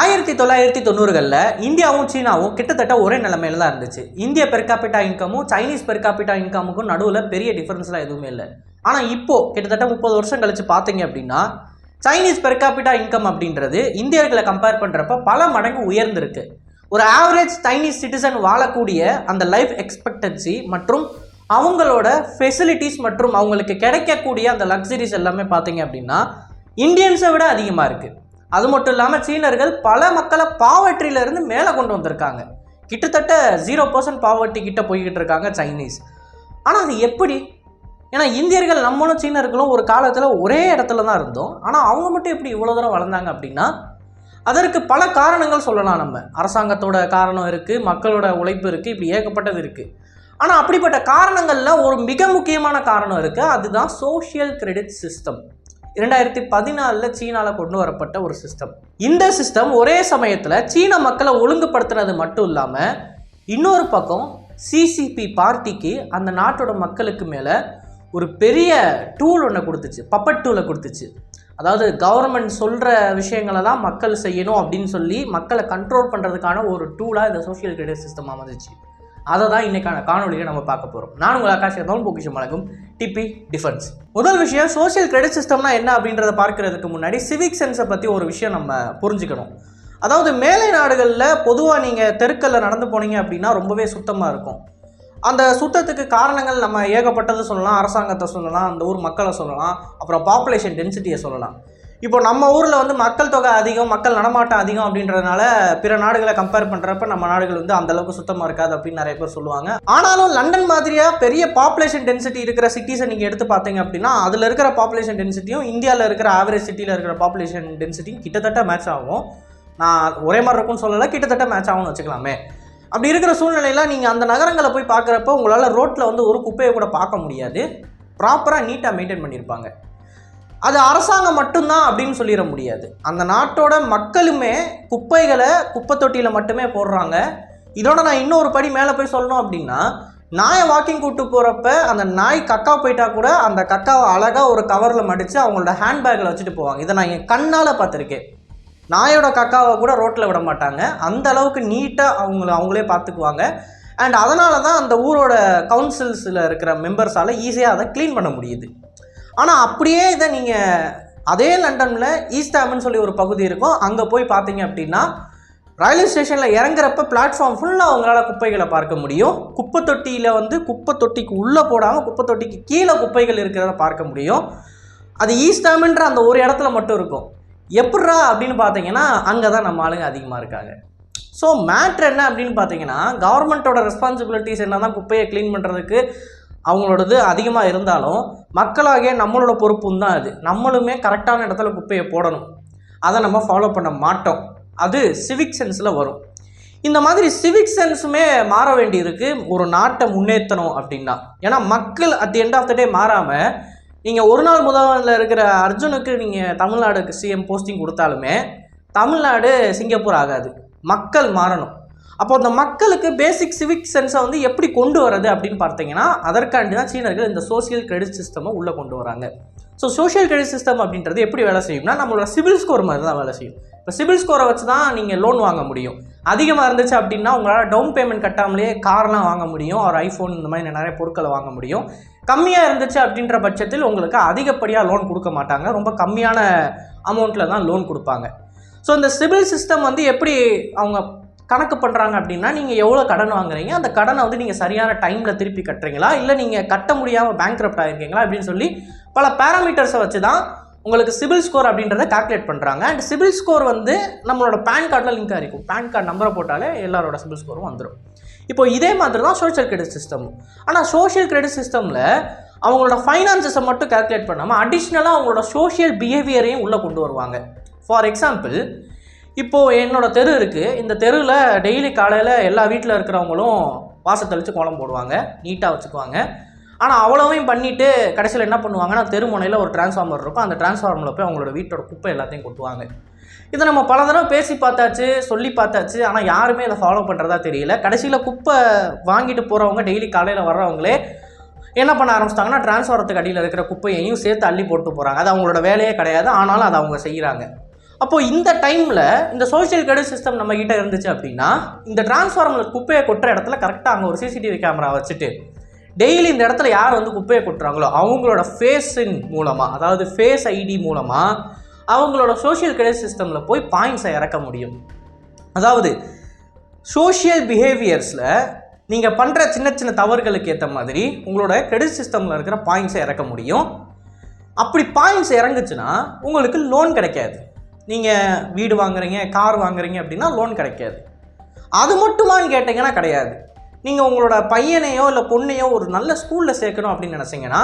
ஆயிரத்தி தொள்ளாயிரத்தி தொண்ணூறுகளில் இந்தியாவும் சீனாவும் கிட்டத்தட்ட ஒரே நிலைமையில தான் இருந்துச்சு. இந்திய பெர்காபிட்டா இன்கமும் சைனீஸ் பெர்காபிட்டா இன்கமுக்கும் நடுவில் பெரிய டிஃப்ரென்ஸ்லாம் எதுவுமே இல்லை. ஆனால் இப்போது கிட்டத்தட்ட முப்பது வருஷம் கழிச்சு பார்த்தீங்க அப்படின்னா சைனீஸ் பெர்காபிட்டா இன்கம் அப்படின்றது இந்தியர்களை கம்பேர் பண்ணுறப்ப பல மடங்கு உயர்ந்திருக்கு. ஒரு ஆவரேஜ் சைனீஸ் சிட்டிசன் வாழக்கூடிய அந்த லைஃப் எக்ஸ்பெக்டன்சி மற்றும் அவங்களோட ஃபெசிலிட்டிஸ் மற்றும் அவங்களுக்கு கிடைக்கக்கூடிய அந்த லக்ஸரிஸ் எல்லாமே பார்த்தீங்க அப்படின்னா இந்தியன்ஸை விட அதிகமாக இருக்குது அது மட்டும் இல்லாமல் சீனர்கள் பல மக்களை பாவற்றியிலிருந்து மேலே கொண்டு வந்திருக்காங்க. கிட்டத்தட்ட ஜீரோ பர்சன்ட் பாவர்ட்டி கிட்ட போய்கிட்டு இருக்காங்க சைனீஸ் ஆனால் அது எப்படி? ஏன்னா இந்தியர்கள் நம்மளும் சீனர்களும் ஒரு காலத்தில் ஒரே இடத்துல தான் இருந்தோம். ஆனால் அவங்க மட்டும் எப்படி இவ்வளோ தூரம் வளர்ந்தாங்க அப்படின்னா அதற்கு பல காரணங்கள் சொல்லலாம் நம்ம. அரசாங்கத்தோட காரணம் இருக்குது மக்களோட உழைப்பு இருக்குது இப்படி ஏகப்பட்டது இருக்குது ஆனால் அப்படிப்பட்ட காரணங்களில் ஒரு மிக முக்கியமான காரணம் இருக்குது அதுதான் சோஷியல் கிரெடிட் சிஸ்டம் இரண்டாயிரத்தி பதினாலில் சீனாவில் கொண்டு வரப்பட்ட ஒரு சிஸ்டம் இந்த சிஸ்டம் ஒரே சமயத்தில் சீன மக்களை ஒழுங்குபடுத்துனது மட்டும் இல்லாமல் இன்னொரு பக்கம் சிசிபி பார்ட்டிக்கு அந்த நாட்டோட மக்களுக்கு மேலே ஒரு பெரிய டூல் ஒன்று கொடுத்துச்சு. பப்பட் டூலை கொடுத்துச்சு. அதாவது கவர்மெண்ட் சொல்கிற விஷயங்களை தான் மக்கள் செய்யணும் அப்படின்னு சொல்லி மக்களை கண்ட்ரோல் பண்ணுறதுக்கான ஒரு டூலாக இந்த சோஷியல் கிரெடிட் சிஸ்டம் அமைஞ்சிச்சு. அதை தான் இன்றைக்கான காணொலியை நம்ம பார்க்க போகிறோம் நான் உங்கள் ஆகாஷ் தோல் பொக்கிஷம் வழங்கும் டிபி டிஃபென்ஸ். முதல் விஷயம் சோஷியல் கிரெடிட் சிஸ்டம்னா என்ன அப்படின்றத பார்க்கறதுக்கு முன்னாடி சிவிக் சென்ஸை பற்றி ஒரு விஷயம் நம்ம புரிஞ்சுக்கணும். அதாவது மேலை நாடுகளில் பொதுவாக நீங்கள் தெருக்களில் நடந்து போனீங்க அப்படின்னா ரொம்பவே சுத்தமாக இருக்கும். அந்த சுத்தத்துக்கு காரணங்கள் நம்ம ஏகப்பட்டது சொல்லலாம் அரசாங்கத்தை சொல்லலாம் அந்த ஊர் மக்களை சொல்லலாம் அப்புறம் பாப்புலேஷன் டென்சிட்டியை சொல்லலாம். இப்போ நம்ம ஊரில் வந்து மக்கள் தொகை அதிகம் மக்கள் நடமாட்டம் அதிகம் அப்படின்றதுனால பிற நாடுகளை கம்பேர் பண்ணுறப்ப நம்ம நாடுகள் வந்து அந்த அளவுக்கு சுத்தமாக இருக்காது அப்படின்னு நிறைய பேர் சொல்லுவாங்க. ஆனாலும் லண்டன் மாதிரியாக பெரிய பாப்புலேஷன் டென்சிட்டி இருக்கிற சிட்டிஸை நீங்கள் எடுத்து பார்த்தீங்க அப்படின்னா அதில் இருக்கிற பாப்புலேஷன் டென்சிட்டியும் இந்தியாவில் இருக்கிற ஆவரேஜ் சிட்டியில் இருக்கிற பாப்புலேஷன் டென்சிட்டியும் கிட்டத்தட்ட மேட்ச் ஆகும். நான் ஒரே மாதிரி இருக்கும்னு சொல்லலை கிட்டத்தட்ட மேட்ச் ஆகும்னு வச்சுக்கலாமே. அப்படி இருக்கிற சூழ்நிலையில் நீங்கள் அந்த நகரங்களை போய் பார்க்குறப்ப உங்களால் ரோட்டில் வந்து ஒரு குப்பையை கூட பார்க்க முடியாது. ப்ராப்பராக நீட்டாக மெயின்டைன் பண்ணியிருப்பாங்க. அது அரசாங்கம் மட்டும்தான் அப்படின்னு சொல்லிட முடியாது. அந்த நாட்டோட மக்களுமே குப்பைகளை குப்பை தொட்டியில் மட்டுமே போடுறாங்க. இதோட நான் இன்னொரு படி மேலே போய் சொல்லணும் அப்படின்னா நாயை வாக்கிங் கூப்பிட்டு போகிறப்ப அந்த நாய் கக்கா போயிட்டா கூட அந்த கக்காவை அழகாக ஒரு கவரில் மடித்து அவங்களோட ஹேண்ட்பேக்கில் வச்சுட்டு போவாங்க. இதை நான் என் கண்ணால் பார்த்துருக்கேன். நாயோட கக்காவை கூட ரோட்டில் விட மாட்டாங்க. அந்த அளவுக்கு நீட்டாக அவங்கள அவங்களே பார்த்துக்குவாங்க. அண்ட் அதனால தான் அந்த ஊரோட கவுன்சில்ஸில் இருக்கிற மெம்பர்ஸால் ஈஸியாக அதை க்ளீன் பண்ண முடியுது. ஆனால் அப்படியே இதை நீங்கள் அதே லண்டனில் ஈஸ்டாம்னு சொல்லி ஒரு பகுதி இருக்கும். அங்கே போய் பார்த்தீங்க அப்படின்னா ரயில்வே ஸ்டேஷனில் இறங்குறப்ப பிளாட்ஃபார்ம் ஃபுல்லாக அவங்களால குப்பைகளை பார்க்க முடியும். குப்பை தொட்டியில் வந்து குப்பை தொட்டிக்கு உள்ளே போடாமல் குப்பை தொட்டிக்கு கீழே குப்பைகள் இருக்கிறத பார்க்க முடியும். அது ஈஸ்ட் அந்த ஒரு இடத்துல மட்டும் இருக்கும். எப்பட்றா அப்படின்னு பார்த்தீங்கன்னா அங்கே தான் நம்ம ஆளுங்க அதிகமாக இருக்காங்க. ஸோ மேட்ரு என்ன அப்படின்னு பார்த்தீங்கன்னா கவர்மெண்ட்டோட ரெஸ்பான்சிபிலிட்டிஸ் என்ன தான் குப்பையை க்ளீன் பண்ணுறதுக்கு அவங்களோடது அதிகமாக இருந்தாலும் மக்களாகிய நம்மளோட பொறுப்பும் தான் அது. நம்மளுமே கரெக்டான இடத்துல குப்பையை போடணும். அதை நம்ம ஃபாலோ பண்ண மாட்டோம். அது சிவிக் சென்ஸில் வரும். இந்த மாதிரி சிவிக் சென்ஸுமே மாற வேண்டியிருக்கு. ஒரு நாட்டை முன்னேற்றணும் அப்படின்னா. ஏன்னா மக்கள் at the end of the day மாறாமல் நீங்கள் ஒரு நாள் முதல்வரில் இருக்கிற அர்ஜுனுக்கு நீங்கள் தமிழ்நாடுக்கு சிஎம் போஸ்டிங் கொடுத்தாலுமே தமிழ்நாடு சிங்கப்பூர் ஆகாது. மக்கள் மாறணும். அப்போ அந்த மக்களுக்கு பேசிக் சிவிக் சென்ஸை வந்து எப்படி கொண்டு வரது அப்படின்னு பார்த்தீங்கன்னா அதற்காண்டி தான் சீனர்கள் இந்த சோஷியல் கிரெடிட் சிஸ்டமை உள்ளே கொண்டு வராங்க. ஸோ சோஷியல் கிரெடிட் சிஸ்டம் அப்படின்றது எப்படி வேலை செய்யும்னா நம்மளோட சிபில் ஸ்கோர் மாதிரி தான் வேலை செய்யும். இப்போ சிபில் ஸ்கோரை வச்சு தான் நீங்கள் லோன் வாங்க முடியும். அதிகமாக இருந்துச்சு அப்படின்னா உங்களால் டவுன் பேமெண்ட் கட்டாமலே கார்லாம் வாங்க முடியும். ஒரு ஐஃபோன் இந்த மாதிரி நிறைய பொருட்களை வாங்க முடியும். கம்மியாக இருந்துச்சு அப்படின்ற பட்சத்தில் உங்களுக்கு அதிகப்படியாக லோன் கொடுக்க மாட்டாங்க. ரொம்ப கம்மியான அமௌண்ட்டில் தான் லோன் கொடுப்பாங்க. ஸோ இந்த சிபில் சிஸ்டம் வந்து எப்படி அவங்க கணக்கு பண்ணுறாங்க அப்படின்னா நீங்கள் எவ்வளோ கடன் வாங்குறீங்க? அந்த கடனை வந்து நீங்கள் சரியான டைமில் திருப்பி கட்டுறீங்களா? இல்லை நீங்கள் கட்ட முடியாமல் பேங்க்ரப்ட் ஆகிருக்கீங்களா அப்படின்னு சொல்லி பல பேராமீட்டர்ஸை வச்சு தான் உங்களுக்கு சிபில் ஸ்கோர் அப்படின்றத கால்குலேட் பண்ணுறாங்க அண்ட் சிபில் ஸ்கோர் வந்து நம்மளோட பேன் கார்டில் லிங்க் ஆகிருக்கும் பேன் கார்டு நம்பரை போட்டாலே எல்லாரோட சிபில் ஸ்கோரும் வந்துடும் இப்போ இதே மாதிரி தான் சோஷியல் கிரெடிட் சிஸ்டம் ஆனால் சோஷியல் கிரெடிட் சிஸ்டமில் அவங்களோட ஃபைனான்சஸை மட்டும் கால்குலேட் பண்ணாமல் அடிஷ்னலாக அவங்களோட சோஷியல் பிஹேவியரையும் உள்ளே கொண்டு வருவாங்க. ஃபார் எக்ஸாம்பிள் இப்போது என்னோட தெரு இருக்குது இந்த தெருவில் டெய்லி காலையில் எல்லா வீட்டில் இருக்கிறவங்களும் வாசல் தெளித்து கோலம் போடுவாங்க. நீட்டாக வச்சுக்குவாங்க. ஆனால் அவ்வளோவையும் பண்ணிவிட்டு கடைசியில் என்ன பண்ணுவாங்கன்னா தெரு முனையில் ஒரு டிரான்ஸ்ஃபார்மர் இருக்கும். அந்த டிரான்ஸ்ஃபார்மரில் போய் அவங்களோட வீட்டோட குப்பை எல்லாத்தையும் கொட்டுவாங்க. இதை நம்ம பல தடவை பேசி பார்த்தாச்சு சொல்லி பார்த்தாச்சு. ஆனால் யாருமே இதை ஃபாலோ பண்ணுறதா தெரியல. கடைசியில் குப்பை வாங்கிட்டு போகிறவங்க டெய்லி காலையில் வர்றவங்களே என்ன பண்ண ஆரம்பிச்சிட்டாங்கன்னா டிரான்ஸ்ஃபாரத்துக்கு அடியில் இருக்கிற குப்பையையும் சேர்த்து அள்ளி போட்டு போகிறாங்க அது அவங்களோட வேலையே கிடையாது. ஆனாலும் அதை அவங்க செய்கிறாங்க அப்போது இந்த டைமில் இந்த சோஷியல் கிரெடிட் சிஸ்டம் நம்ம கிட்ட இருந்துச்சு அப்படின்னா இந்த டிரான்ஸ்ஃபார்மர் குப்பையை கொட்டுற இடத்துல கரெக்டாக அங்கே ஒரு சிசிடிவி கேமரா வச்சுட்டு டெய்லி இந்த இடத்துல யார் வந்து குப்பையை கொட்டுறாங்களோ அவங்களோட ஃபேஸின் மூலமாக அதாவது ஃபேஸ் ஐடி மூலமாக அவங்களோட சோஷியல் கிரெடிட் சிஸ்டமில் போய் பாயிண்ட்ஸை இறக்க முடியும். அதாவது சோஷியல் பிஹேவியர்ஸில் நீங்கள் பண்ணுற சின்ன சின்ன தவறுகளுக்கு ஏற்ற மாதிரி உங்களோட கிரெடிட் சிஸ்டமில் இருக்கிற பாயிண்ட்ஸை இறக்க முடியும். அப்படி பாயிண்ட்ஸ் இறங்குச்சுன்னா உங்களுக்கு லோன் கிடைக்காது. நீங்கள் வீடு வாங்குறீங்க கார் வாங்குறீங்க அப்படின்னா லோன் கிடைக்காது. அது மட்டுமான்னு கேட்டிங்கன்னா கிடையாது. நீங்கள் உங்களோட பையனையோ இல்லை பொண்ணையோ ஒரு நல்ல ஸ்கூலில் சேர்க்கணும் அப்படின்னு நினச்சிங்கன்னா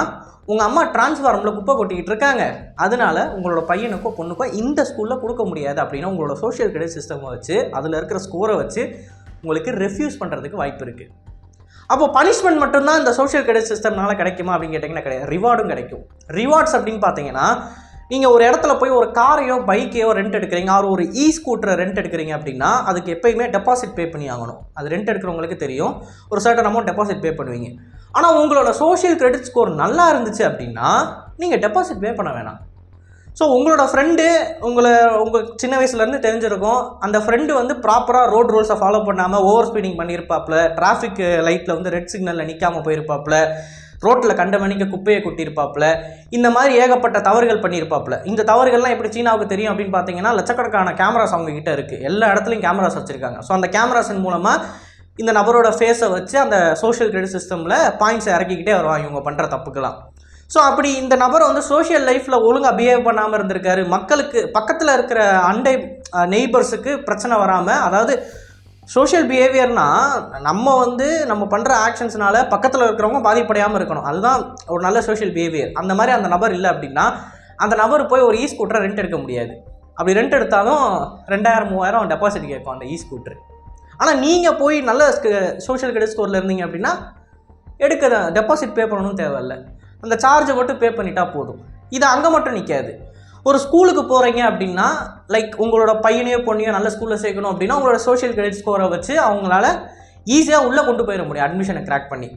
உங்கள் அம்மா டிரான்ஸ்ஃபார்மில் குப்பை கொட்டிக்கிட்டு இருக்காங்க. அதனால உங்களோட பையனுக்கோ பொண்ணுக்கோ இந்த ஸ்கூலில் கொடுக்க முடியாது அப்படின்னா உங்களோட சோஷியல் கிரெடிட் சிஸ்டமை வச்சு அதில் இருக்கிற ஸ்கோரை வச்சு உங்களுக்கு ரெஃப்யூஸ் பண்ணுறதுக்கு வாய்ப்பு இருக்குது அப்போ பனிஷ்மெண்ட் மட்டும்தான் இந்த சோஷியல் கிரெடிட் சிஸ்டம்னால கிடைக்குமா அப்படின்னு கேட்டிங்கன்னா கிடையாது. ரிவார்டும் கிடைக்கும். ரிவார்ட்ஸ் அப்படின்னு பார்த்தீங்கன்னா நீங்கள் ஒரு இடத்துல போய் ஒரு காரையோ பைக்கையோ ரெண்ட் எடுக்கிறீங்க ஆர் ஒரு இ ஸ்கூட்டரை ரெண்ட் எடுக்கிறீங்க அப்படின்னா அதுக்கு எப்பயுமே டெபாசிட் பே பண்ணி ஆகணும். அது ரெண்ட் எடுக்கிறவங்களுக்கு தெரியும். ஒரு சர்டன் அமௌண்ட் டெபாசிட் பே பண்ணுவீங்க. ஆனால் உங்களோட சோஷியல் கிரெடிட் ஸ்கோர் நல்லா இருந்துச்சு அப்படின்னா நீங்கள் டெபாசிட் பே பண்ண வேணாம். ஸோ உங்களோட ஃப்ரெண்டு உங்களை உங்கள் சின்ன வயசுலேருந்து தெரிஞ்சிருக்கும். அந்த ஃப்ரெண்டு வந்து ப்ராப்பராக ரோட் ரூல்ஸை ஃபாலோ பண்ணாமல் ஓவர் ஸ்பீடிங் பண்ணியிருப்பாப்புல டிராஃபிக் லைட்டில் வந்து ரெட் சிக்னலில் நிற்காம போயிருப்பாப்புல ரோட்டில் கண்டமணிக்க குப்பையை கொட்டியிருப்பாப்புல. இந்த மாதிரி ஏகப்பட்ட தவறுகள் பண்ணியிருப்பாப்புல. இந்த தவறுகள்லாம் எப்படி சீனாவுக்கு தெரியும் அப்படின்னு பார்த்தீங்கன்னா லட்சக்கணக்கான கேமராஸ் அவங்க கிட்ட இருக்குது எல்லா இடத்துலையும் கேமராஸ் வச்சுருக்காங்க. ஸோ அந்த கேமராஸின் மூலமாக இந்த நபரோட ஃபேஸை வச்சு அந்த சோஷியல் கிரெடிட் சிஸ்டமில் பாயிண்ட்ஸை இறக்கிக்கிட்டே வருவாங்க. இவங்க பண்ணுற தப்புக்கெல்லாம். ஸோ அப்படி இந்த நபர் வந்து சோஷியல் லைஃப்பில் ஒழுங்காக பிஹேவ் பண்ணாமல் இருந்திருக்காரு. மக்களுக்கு பக்கத்தில் இருக்கிற அண்டை நெய்பர்ஸுக்கு பிரச்சனை வராமல் அதாவது சோஷியல் பிஹேவியர்னா நம்ம வந்து நம்ம பண்ணுற ஆக்ஷன்ஸ்னால பக்கத்தில் இருக்கிறவங்க பாதிப்படையாமல் இருக்கணும். அதுதான் ஒரு நல்ல சோஷியல் பிஹேவியர் அந்த மாதிரி அந்த நபர் இல்லை அப்படின்னா அந்த நபர் போய் ஒரு இ ஸ்கூட்டரை ரெண்ட் எடுக்க முடியாது. அப்படி ரெண்ட் எடுத்தாலும் ரெண்டாயிரம் மூவாயிரம் டெபாசிட் கேட்கும் அந்த இ ஸ்கூட்டர் ஆனால் நீங்கள் போய் நல்ல சோஷியல் கிரெடிட் ஸ்கோரில் இருந்தீங்க அப்படின்னா எடுக்க டெபாசிட் பே பண்ணணும் தேவையில்ல. அந்த சார்ஜை மட்டும் பே பண்ணிட்டா போதும். இது அங்கே மட்டும் நிற்காது ஒரு ஸ்கூலுக்கு போகிறீங்க அப்படின்னா லைக் உங்களோட பையனையோ பொண்ணையோ நல்ல ஸ்கூலில் சேர்க்கணும் அப்படின்னா உங்களோட சோஷியல் கிரெடிட் ஸ்கோரை வச்சு அவங்களால ஈஸியாக உள்ளே கொண்டு போயிட முடியும் அட்மிஷனை கிராக் பண்ணி.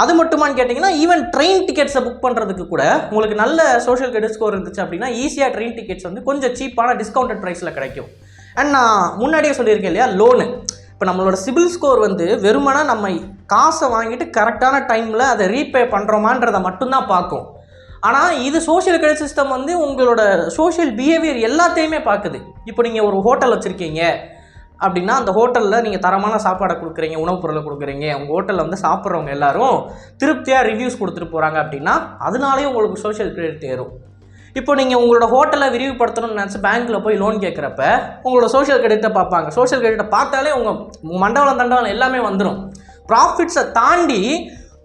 அது மட்டுமான்னு கேட்டிங்கன்னா ஈவன் ட்ரெயின் டிக்கெட்ஸை புக் பண்ணுறதுக்கு கூட உங்களுக்கு நல்ல சோஷியல் கிரெடிட் ஸ்கோர் இருந்துச்சு அப்படின்னா ஈஸியாக ட்ரெயின் டிக்கெட்ஸ் வந்து கொஞ்சம் சீப்பான டிஸ்கவுண்டட் ப்ரைஸில் கிடைக்கும். அண்ட் நான் முன்னாடியே சொல்லியிருக்கேன் இல்லையா லோனு இப்போ நம்மளோட சிபில் ஸ்கோர் வந்து வெறுமனா நம்ம காசை வாங்கிட்டு கரெக்டான டைமில் அதை ரீபே பண்ணுறோமான்றதை மட்டும்தான் பார்க்கும். ஆனால் இது சோஷியல் கிரெடிட் சிஸ்டம் வந்து உங்களோட சோஷியல் பிஹேவியர் எல்லாத்தையுமே பார்க்குது இப்போ நீங்கள் ஒரு ஹோட்டல் வச்சுருக்கீங்க அப்படின்னா அந்த ஹோட்டலில் நீங்கள் தரமான சாப்பாடை கொடுக்குறீங்க உணவுப் பொருளை கொடுக்குறீங்க. உங்கள் ஹோட்டலில் வந்து சாப்பிட்றவங்க எல்லாரும் திருப்தியாக ரிவ்யூஸ் கொடுத்துட்டு போகிறாங்க அப்படின்னா அதனாலேயே உங்களுக்கு சோஷியல் கிரெடிட் ஏறும். இப்போ நீங்கள் உங்களோட ஹோட்டலை விரிவுபடுத்தணும்னு நினச்சி பேங்க்கில் போய் லோன் கேட்குறப்ப உங்களோட சோஷியல் கிரெடிட்டை பார்ப்பாங்க. சோஷியல் கிரெடிட்டை பார்த்தாலே உங்கள் மண்டபம் தண்டவலம் எல்லாமே வந்துடும் ப்ராஃபிட்ஸை தாண்டி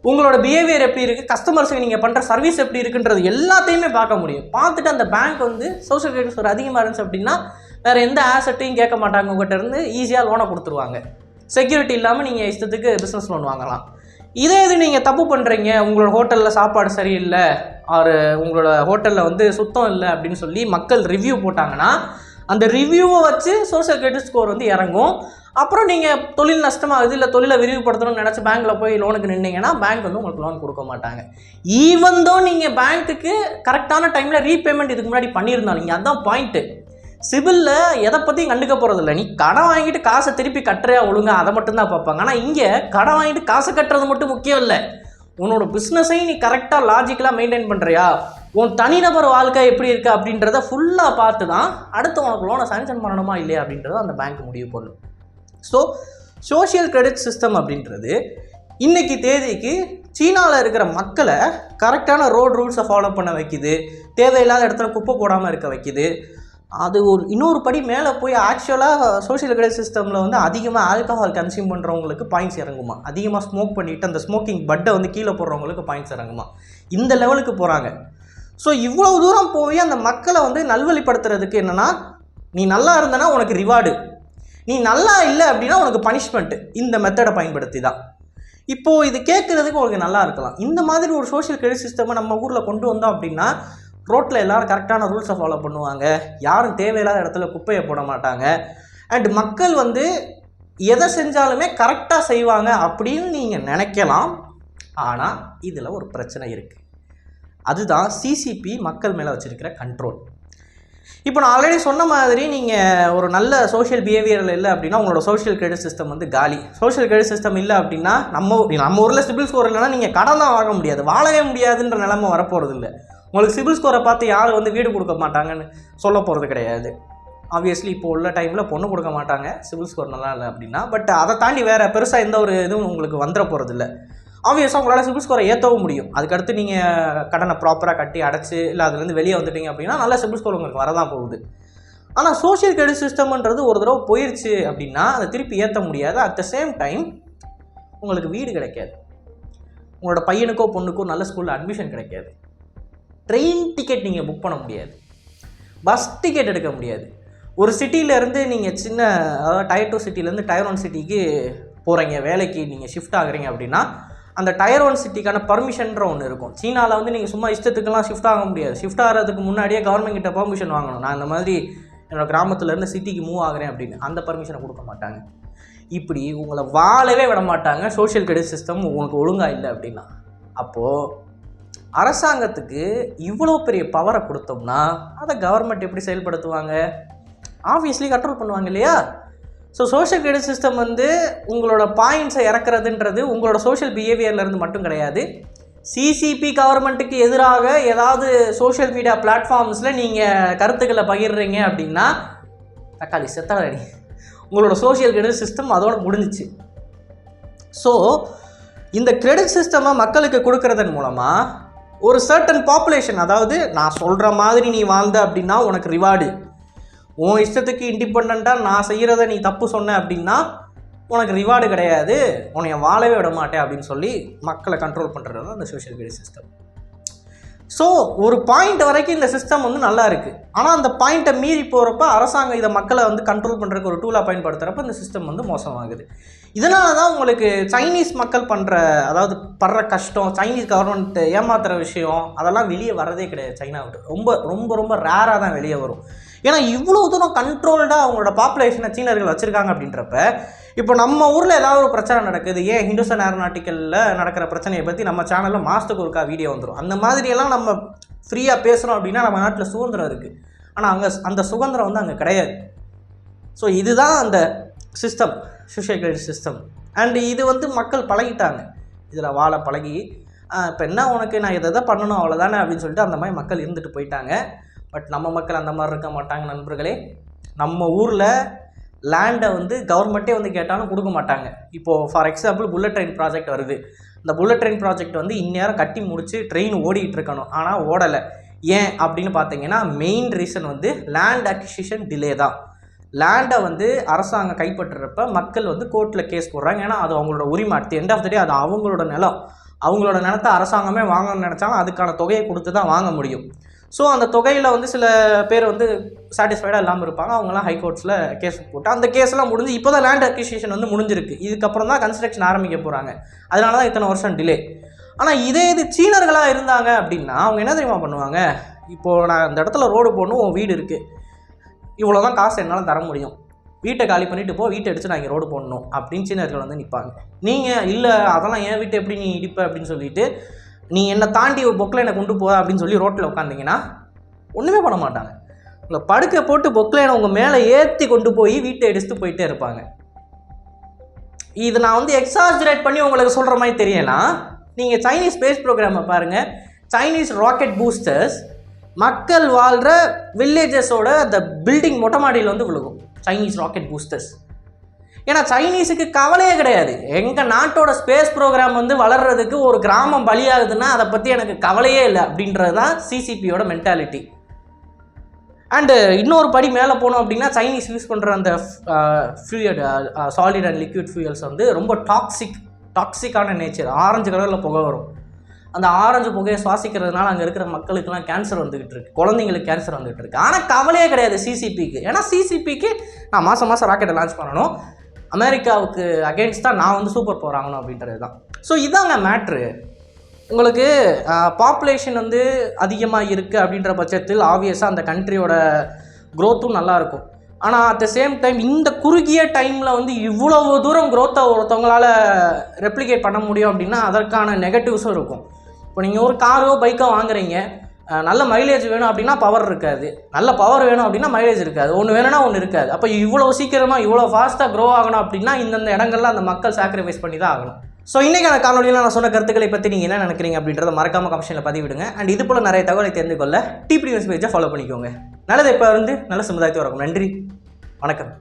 உங்களோட பிஹேவியர் எப்படி இருக்குது கஸ்டமர்ஸுக்கு நீங்கள் பண்ணுற சர்வீஸ் எப்படி இருக்குன்றது எல்லாத்தையுமே பார்க்க முடியும். பார்த்துட்டு அந்த பேங்க் வந்து சோஷியல் கிரெடிட் ஸ்கோர் அதிகமாக இருந்துச்சு அப்படின்னா வேறு எந்த ஆசட்டையும் கேட்க மாட்டாங்க. உங்கள்கிட்ட இருந்து ஈஸியாக லோனை கொடுத்துருவாங்க. செக்யூரிட்டி இல்லாமல் நீங்கள் இஷ்டத்துக்கு பிஸ்னஸ் லோன் வாங்கலாம். இதே இது நீங்கள் தப்பு பண்ணுறீங்க உங்களோட ஹோட்டலில் சாப்பாடு சரியில்லை. ஆறு உங்களோட ஹோட்டலில் வந்து சுத்தம் இல்லை அப்படின்னு சொல்லி மக்கள் ரிவ்யூ போட்டாங்கன்னா அந்த ரிவ்யூவை வச்சு சோஷியல் கிரெடிட் ஸ்கோர் வந்து இறங்கும். அப்புறம் நீங்கள் தொழில் நஷ்டமாகுது இல்லை தொழிலை விரிவுபடுத்தணும்னு நினச்சி பேங்க்கில் போய் லோனுக்கு நின்னீங்கன்னா பேங்க் வந்து உங்களுக்கு லோன் கொடுக்க மாட்டாங்க. ஈவன் தோ நீங்கள் பேங்க்குக்கு கரெக்டான டைமில் ரீபேமெண்ட் இதுக்கு முன்னாடி பண்ணியிருந்தாலும் இங்கே அதுதான் பாயிண்ட்டு சிவிலில் எதை பற்றியும் கண்டுக்க போகிறதில்ல நீ கடன் வாங்கிட்டு காசை திருப்பி கட்டுறியா ஒழுங்க? அதை மட்டும்தான் பார்ப்பாங்க. ஆனால் இங்கே கடன் வாங்கிட்டு காசை கட்டுறது மட்டும் முக்கியம் இல்லை. உன்னோட பிஸ்னஸையும் நீ கரெக்டாக லாஜிக்கலாக மெயின்டைன் பண்ணுறியா உன் தனிநபர் வாழ்க்கை எப்படி இருக்கு அப்படின்றத ஃபுல்லாக பார்த்து தான் அடுத்து உனக்கு லோனை சாங்ஷன் பண்ணணுமா இல்லையா அப்படின்றத அந்த பேங்க் முடிவு பண்ணும். ஸோ சோஷியல் கிரெடிட் சிஸ்டம் அப்படின்றது இன்னைக்கு தேதிக்கு சீனாவில் இருக்கிற மக்களை கரெக்டான ரோட் ரூல்ஸை ஃபாலோ பண்ண வைக்குது. தேவையில்லாத இடத்துல குப்பை போடாமல் இருக்க வைக்குது. அது ஒரு இன்னொரு படி மேலே போய் ஆக்சுவலாக சோஷியல் கிரெடிட் சிஸ்டமில் வந்து அதிகமாக ஆல்கஹால் கன்சியூம் பண்ணுறவங்களுக்கு பாயிண்ட்ஸ் இறங்குமா? அதிகமாக ஸ்மோக் பண்ணிவிட்டு அந்த ஸ்மோக்கிங் பட்டை வந்து கீழே போடுறவங்களுக்கு பாயிண்ட்ஸ் இறங்குமா? இந்த லெவலுக்கு போகிறாங்க ஸோ இவ்வளோ தூரம் போய் அந்த மக்களை வந்து நல்வழிப்படுத்துறதுக்கு என்னென்னா நீ நல்லா இருந்தனா உனக்கு ரிவார்டு நீ நல்லா இல்லை அப்படின்னா உனக்கு பனிஷ்மெண்ட்டு இந்த மெத்தடை பயன்படுத்தி தான் இப்போது இது கேட்குறதுக்கு உங்களுக்கு நல்லா இருக்கலாம். இந்த மாதிரி ஒரு சோஷியல் கிரெடிட் சிஸ்டமை நம்ம ஊரில் கொண்டு வந்தோம் அப்படின்னா ரோட்டில் எல்லாரும் கரெக்டான ரூல்ஸை ஃபாலோ பண்ணுவாங்க. யாரும் தேவையில்லாத இடத்துல குப்பையை போட மாட்டாங்க. அண்ட் மக்கள் வந்து எதை செஞ்சாலுமே கரெக்டாக செய்வாங்க அப்படின்னு நீங்கள் நினைக்கலாம். ஆனால் இதில் ஒரு பிரச்சனை இருக்குது அதுதான் சிசிபி மக்கள் மேலே வச்சுருக்கிற கண்ட்ரோல் இப்போ நான் ஆல்ரெடி சொன்ன மாதிரி நீங்கள் ஒரு நல்ல சோஷியல் பிஹேவியரில் இல்லை அப்படின்னா உங்களோட சோஷியல் கிரெடிட் சிஸ்டம் வந்து காலி. சோஷியல் கிரெடிட் சிஸ்டம் இல்லை அப்படின்னா நம்ம நம்ம ஊரில் சிபில் ஸ்கோர் இல்லைன்னா நீங்கள் கடன் தான் வாங்க முடியாது. வாழவே முடியாதுன்ற நிலமை வரப்போகிறது இல்லை உங்களுக்கு சிபில் ஸ்கோரை பார்த்து யாரும் வந்து வீடு கொடுக்க மாட்டாங்கன்னு சொல்ல போகிறது கிடையாது. ஆப்வியஸ்லி இப்போ உள்ள டைமில் பொண்ணு கொடுக்க மாட்டாங்க. சிபில் ஸ்கோர் நல்லா இல்லை அப்படின்னா பட் அதை தாண்டி வேறு பெருசாக எந்த ஒரு இதுவும் உங்களுக்கு வந்துட போகிறது இல்லை ஆப்வியஸாக உங்களால் சிபில் ஸ்கோரை ஏற்றவும் முடியும். அதுக்கடுத்து நீங்கள் கடனை ப்ராப்பராக கட்டி அடைச்சி இல்லை அதுலேருந்து வெளியே வந்துட்டீங்க அப்படின்னா நல்ல சிபில் ஸ்கோர் உங்களுக்கு வரதான் போகுது. ஆனால் சோஷியல் கிரெடிட் சிஸ்டம்ன்றது ஒரு தடவை போயிடுச்சு அப்படின்னா அதை திருப்பி ஏற்ற முடியாது. அட் த சேம் டைம் உங்களுக்கு வீடு கிடைக்காது. உங்களோட பையனுக்கோ பொண்ணுக்கோ நல்ல ஸ்கூலில் அட்மிஷன் கிடைக்காது. ட்ரெயின் டிக்கெட் நீங்கள் புக் பண்ண முடியாது. பஸ் டிக்கெட் எடுக்க முடியாது. ஒரு சிட்டியிலேருந்து நீங்கள் சின்ன அதாவது டயர் டூ சிட்டிலேருந்து டயர் ஒன் சிட்டிக்கு போகிறீங்க வேலைக்கு நீங்கள் ஷிஃப்ட் ஆகுறீங்க அப்படின்னா அந்த டயர் ஒன் சிட்டிக்கான பர்மிஷன்ற ஒன்று இருக்கும். சீனாவில் வந்து நீங்கள் சும்மா இஷ்டத்துக்கெல்லாம் ஷிஃப்ட் ஆக முடியாது. ஷிஃப்ட் ஆகிறதுக்கு முன்னாடியே கவர்மெண்ட் கிட்ட பர்மிஷன் வாங்கணும். நான் இந்த மாதிரி என்னோடய கிராமத்துலேருந்து சிட்டிக்கு மூவ் ஆகுறேன் அப்படின்னு அந்த பர்மிஷனை கொடுக்க மாட்டாங்க. இப்படி உங்களை வாழவே விட மாட்டாங்க. சோஷியல் கிரெடிட் சிஸ்டம் உங்களுக்கு ஒழுங்காக இல்லை அப்படின்னா. அப்போது அரசாங்கத்துக்கு இவ்வளோ பெரிய பவரை கொடுத்தோம்னா அதை கவர்மெண்ட் எப்படி செயல்படுத்துவாங்க? ஆப்வியஸ்லி கண்ட்ரோல் பண்ணுவாங்க இல்லையா? ஸோ சோஷியல் கிரெடிட் சிஸ்டம் வந்து உங்களோட பாயிண்ட்ஸை இறக்குறதுன்றது உங்களோட சோஷியல் பிஹேவியர்லேருந்து மட்டும் கிடையாது. சிசிபி கவர்மெண்ட்டுக்கு எதிராக ஏதாவது சோஷியல் மீடியா பிளாட்ஃபார்ம்ஸில் நீங்கள் கருத்துக்களை பகிர்றீங்க அப்படின்னா தக்காளி செத்தாடி உங்களோட சோஷியல் கிரெடிட் சிஸ்டம் அதோட முடிஞ்சிச்சு. ஸோ இந்த கிரெடிட் சிஸ்டமை மக்களுக்கு கொடுக்கறதன் மூலமாக ஒரு சர்டன் பாப்புலேஷன் அதாவது நான் சொல்கிற மாதிரி நீ வாழ்ந்த அப்படின்னா உனக்கு ரிவார்டு உன் இஷ்டத்துக்கு இண்டிபெண்ட்டாக நான் செய்கிறத நீ தப்பு சொன்ன அப்படின்னா உனக்கு ரிவார்டு கிடையாது. உன்னைய வாழவே விட மாட்டேன் அப்படின்னு சொல்லி மக்களை கண்ட்ரோல் பண்ணுறது தான் அந்த சோஷியல் மீடியா சிஸ்டம் ஸோ ஒரு பாயிண்ட் வரைக்கும் இந்த சிஸ்டம் வந்து நல்லா இருக்குது ஆனால் அந்த பாயிண்ட்டை மீறி போகிறப்ப அரசாங்கம் இதை மக்களை வந்து கண்ட்ரோல் பண்ணுறதுக்கு ஒரு டூலாக பயன்படுத்துகிறப்ப இந்த சிஸ்டம் வந்து மோசமாகுது. இதனால தான் உங்களுக்கு சைனீஸ் மக்கள் பண்ணுற அதாவது படுற கஷ்டம் சைனீஸ் கவர்மெண்ட் ஏமாத்துகிற விஷயம் அதெல்லாம் வெளியே வரதே கிடையாது சைனா விட்டு. ரொம்ப ரொம்ப ரொம்ப ரேராக தான் வெளியே வரும். ஏன்னா இவ்வளோ தூரம் கண்ட்ரோல்டாக அவங்களோட பாப்புலேஷனை சீனர்கள் வச்சுருக்காங்க அப்படின்றப்ப இப்போ நம்ம ஊரில் ஏதாவது ஒரு பிரச்சனை நடக்குது ஏன் ஹிந்துஸ்தான் ஏரோநாட்டிக்கலில் நடக்கிற பிரச்சனையை பற்றி நம்ம சேனலில் மாதத்துக்கு ஒருக்கா வீடியோ வந்துடும் அந்த மாதிரியெல்லாம் நம்ம ஃப்ரீயாக பேசுகிறோம் அப்படின்னா நம்ம நாட்டில் சுதந்திரம் இருக்குது ஆனால் அங்கே அந்த சுதந்திரம் வந்து அங்கே கிடையாது. ஸோ இதுதான் அந்த system social credit system and இது வந்து மக்கள் பழகிட்டாங்க. இதில் வாழ பழகி இப்போ என்ன உனக்கு? நான் இதை தான் பண்ணணும்? அவ்வளோதானே அப்படின்னு சொல்லிட்டு அந்த மாதிரி மக்கள் இருந்துட்டு போயிட்டாங்க. பட் நம்ம மக்கள் அந்த மாதிரி இருக்க மாட்டாங்க நண்பர்களே. நம்ம ஊரில் லேண்டை வந்து கவர்மெண்ட்டே வந்து கேட்டாலும் கொடுக்க மாட்டாங்க. இப்போது for example bullet train project வருது. இந்த புல்லட் ட்ரெயின் ப்ராஜெக்ட் வந்து இந்நேரம் கட்டி முடித்து ட்ரெயின் ஓடிட்டு இருக்கணும். ஆனால் ஓடலை. ஏன் அப்படின்னு பார்த்தீங்கன்னா மெயின் ரீசன் வந்து லேண்ட் அக்விசிஷன் டிலே தான். லேண்டை வந்து அரசாங்கம் கைப்பற்றுறப்ப மக்கள் வந்து கோர்ட்டில் கேஸ் போடுறாங்க. ஏன்னா அது அவங்களோட உரிமை. At end of the day அது அவங்களோட நிலம். அவங்களோட நிலத்தை அரசாங்கமே வாங்கணும்னு நினச்சாலும் அதுக்கான தொகையை கொடுத்து தான் வாங்க முடியும். ஸோ அந்த தொகையில் வந்து சில பேர் வந்து சாட்டிஸ்ஃபைடாக இல்லாமல் இருப்பாங்க. அவங்களாம் ஹைகோர்ட்ஸில் கேஸ் போட்டு அந்த கேஸ்லாம் முடிஞ்சு இப்போ தான் லேண்ட் அக்விசிஷன் வந்து முடிஞ்சிருக்கு. இதுக்கப்புறம் தான் கன்ஸ்ட்ரக்ஷன் ஆரம்பிக்க போகிறாங்க அதனால தான் இத்தனை வருஷம் டிலே ஆனால் இதே இது சீனர்களாக இருந்தாங்க அப்படின்னா அவங்க என்ன தெரியுமா பண்ணுவாங்க? இப்போது நான் இந்த இடத்துல ரோடு போடணும் உன் வீடு இருக்குது இவ்வளோ தான் காசு என்னால் தர முடியும். வீட்டை காலி பண்ணிட்டு போ வீட்டை அடித்து நான் இங்கே ரோடு போடணும் அப்படின்னு சீனர்கள் வந்து நிற்பாங்க நீங்கள் இல்லை அதெல்லாம் என் வீட்டை எப்படி நீ இடிப்ப? அப்படின்னு சொல்லிட்டு நீ என்னை தாண்டி ஒரு பொக்கில் என்னை கொண்டு போக அப்படின்னு சொல்லி ரோட்டில் உட்காந்திங்கன்னா ஒன்றுமே பண்ண மாட்டாங்க. உங்களை படுக்க போட்டு பொக்கில் உங்கள் மேலே ஏற்றி கொண்டு போய் வீட்டை அடிச்சுட்டு போயிட்டே இருப்பாங்க. இது நான் வந்து எக்ஸாஜரேட் பண்ணி உங்களுக்கு சொல்கிற மாதிரி தெரியலாம் நீங்கள் சைனீஸ் ஸ்பேஸ் ப்ரோக்ராமை பாருங்கள் சைனீஸ் ராக்கெட் பூஸ்டர்ஸ் மக்கள் வாழ்கிற வில்லேஜஸோட அந்த பில்டிங் மொட்டை மாடியில் வந்து விழுகும். சைனீஸ் ராக்கெட் பூஸ்டர்ஸ் ஏன்னா சைனீஸுக்கு கவலையே கிடையாது. எங்கள் நாட்டோட ஸ்பேஸ் ப்ரோக்ராம் வந்து வளர்கிறதுக்கு ஒரு கிராமம் பலியாகுதுன்னா அதை பற்றி எனக்கு கவலையே இல்லை அப்படின்றது தான் சிசிபியோட மென்டாலிட்டி அண்டு இன்னொரு படி மேலே போனோம் அப்படின்னா சைனீஸ் யூஸ் பண்ணுற அந்த fuel solid and liquid fuels வந்து ரொம்ப டாக்ஸிக் டாக்ஸிக்கான நேச்சர் ஆரஞ்சு கலரில் புகை வரும். அந்த ஆரஞ்சு புகையை சுவாசிக்கிறதுனால அங்கே இருக்கிற மக்களுக்கெல்லாம் கேன்சர் வந்துகிட்டு இருக்கு. குழந்தைங்களுக்கு கேன்சர் வந்துகிட்டு இருக்கு. ஆனால் கவலையே கிடையாது சிசிபிக்கு ஏன்னா சிசிபிக்கு நான் மாதம் மாதம் ராக்கெட்டை லான்ச் பண்ணணும். அமெரிக்காவுக்கு அகேன்ஸ்டாக நான் வந்து சூப்பர் பவர் ஆகணும் அப்படின்றது தான். ஸோ இதாங்க மேட்ரு உங்களுக்கு பாப்புலேஷன் வந்து அதிகமாக இருக்குது அப்படின்ற பட்சத்தில் ஆப்வியஸாக அந்த கண்ட்ரியோட க்ரோத்தும் நல்லாயிருக்கும் ஆனால் அட் த சேம் டைம் இந்த குறுகிய டைமில் வந்து இவ்வளவு தூரம் க்ரோத்தை ஒருத்தவங்களால் ரெப்ளிகேட் பண்ண முடியும் அப்படின்னா அதற்கான நெகட்டிவ்ஸும் இருக்கும். இப்போ நீங்கள் ஒரு காரோ பைக்கோ வாங்குறீங்க. நல்ல மைலேஜ் வேணும் அப்படின்னா பவர் இருக்காது. நல்ல பவர் வேணும் அப்படின்னா மைலேஜ் இருக்காது. ஒன்று வேணும்னா ஒன்று இருக்காது. அப்போ இவ்வளோ சீக்கிரமாக இவ்வளோ ஃபாஸ்ட்டாக க்ரோ ஆகணும் அப்படின்னா இந்தந்த இடங்கள்ல அந்த மக்கள் சாக்ரிஃபைஸ் பண்ணி தான் ஆகணும் ஸோ இன்றைக்கான காணொலியில் நான் சொன்ன கருத்துக்களை பற்றி நீங்கள் என்ன நினைக்கிறீங்க அப்படின்றத மறக்காம கமிஷனில் பதிவிடுங்க. அண்ட் இது போல் நிறைய தகவலை தெரிந்து கொள்ள டிபி நியூஸ் பேஜை ஃபாலோ பண்ணிக்கோங்க. நல்லது இப்போ இருந்து நல்ல சமுதாயத்தை வரக்கும் நன்றி. வணக்கம்.